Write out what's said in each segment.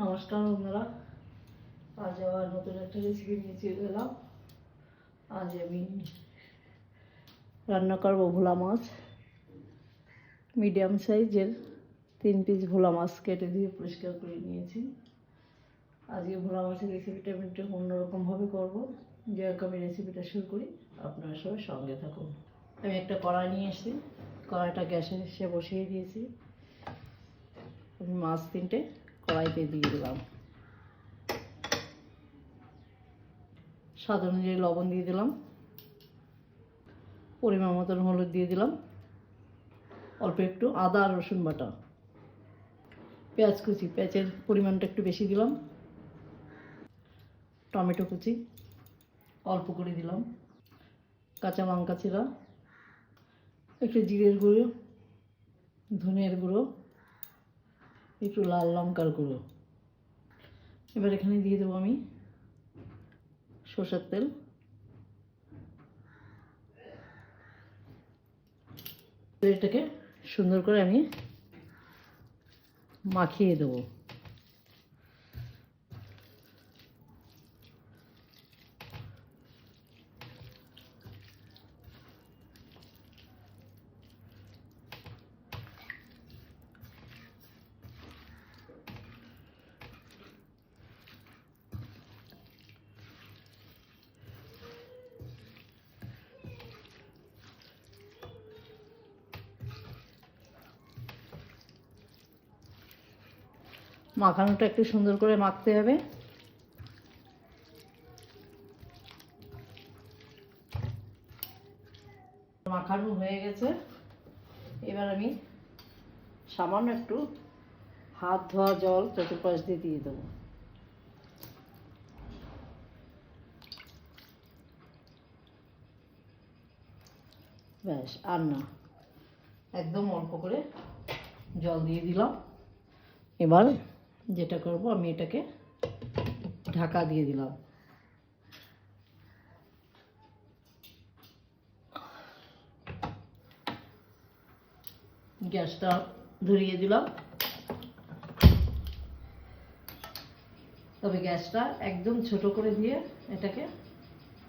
নমস্কার বন্ধুরা। আজ আবার নতুন একটা রেসিপি নিয়ে চলে এলাম। আজ আমি রান্না করব ভোলা মাছ। মিডিয়াম সাইজের তিন পিস ভোলা মাছ কেটে দিয়ে পরিষ্কার করে নিয়েছি। আজকে ভোলা মাছের রেসিপিটা আমি একটু অন্যরকমভাবে করব। যেরকম আমি রেসিপিটা শুরু করি। আপনারা সবাই সঙ্গে থাকুন। আমি একটা কড়াই নিয়ে এসেছি। কড়াইটা গ্যাসে সে বসিয়ে দিয়েছি। মাছ তিনটে কড়াইতে দিয়ে দিলাম। স্বাদ অনুযায়ী লবণ দিয়ে দিলাম। পরিমাণ মতন হলুদ দিয়ে দিলাম। অল্প একটু আদা আর রসুন বাটা। পেঁয়াজ কুচি, পেঁয়াজের পরিমাণটা একটু বেশি দিলাম। টমেটো কুচি, অল্প করে দিলাম। কাঁচা লঙ্কা চিরা, একটু জিরের গুঁড়ো, ধনের গুঁড়ো একটু লাল লঙ্কার গুঁড়ো। এবার এখানে দিয়ে দেবো আমি সর্ষের তেল। এটাকে সুন্দর করে আমি মাখিয়ে দেবো। মাখানোটা একটু সুন্দর করে মাখতে হবে। মাখানো হয়ে গেছে। এবার আমি সামান্য একটু হাত ধোয়া জল চতুর্পাশ দিয়ে দিয়ে দেবো। ব্যাস, আর না। একদম অল্প করে জল দিয়ে দিলাম। এবার যেটা করব, আমি এটাকে ঢাকা দিয়ে দিলাম। গ্যাসটা ধরিয়ে দিলাম। তবে গ্যাসটা একদম ছোট করে দিয়ে এটাকে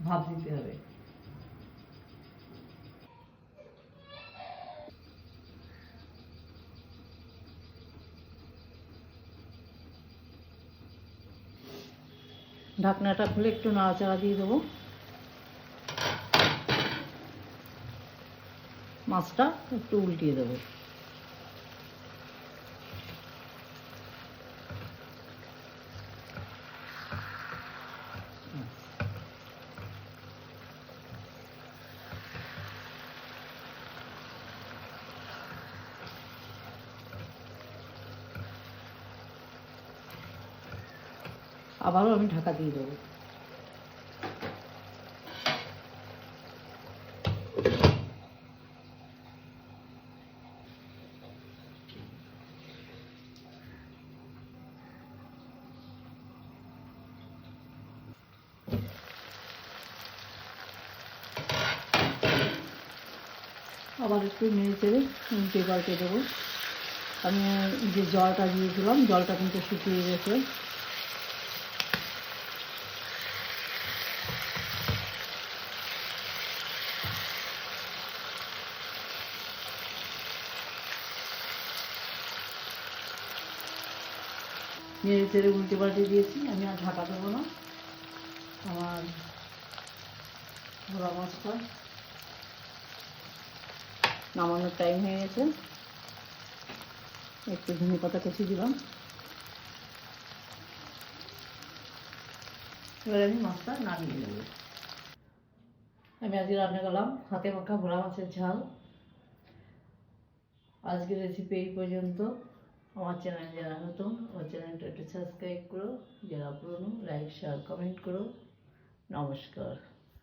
ভাপ দিতে হবে। ঢাকনাটা খুলে একটু নাড়াচাড়া দিয়ে দেবো। মাছটা একটু উল্টিয়ে দেবো। আবারও আমি ঢাকা দিয়ে দেবো। আবার একটু নেড়ে উল্টে পাল্টে দেবো। আমি যে জলটা দিয়েছিলাম, জলটা কিন্তু শুকিয়ে গেছে। নেড়ে চেড়ে উল্টে পাল্টে দিয়েছি, আমি আর ঢাকা দেবো না। আমার ভোলা মাছটা নামানোর টাইম হয়ে গেছে। একটু ধনে পাতা কুচি দিলাম। এবার আমি মাছটা নামিয়ে নেব। আমি আজকে রান্না করলাম হাতে মাখা ভোলা মাছের ঝাল। আজকের রেসিপি এই পর্যন্ত। আমার চ্যানেল যারা নতুন আমার চ্যানেলটা একটু সাবস্ক্রাইব করো, যারা পুরনো লাইক শেয়ার কমেন্ট করো। নমস্কার।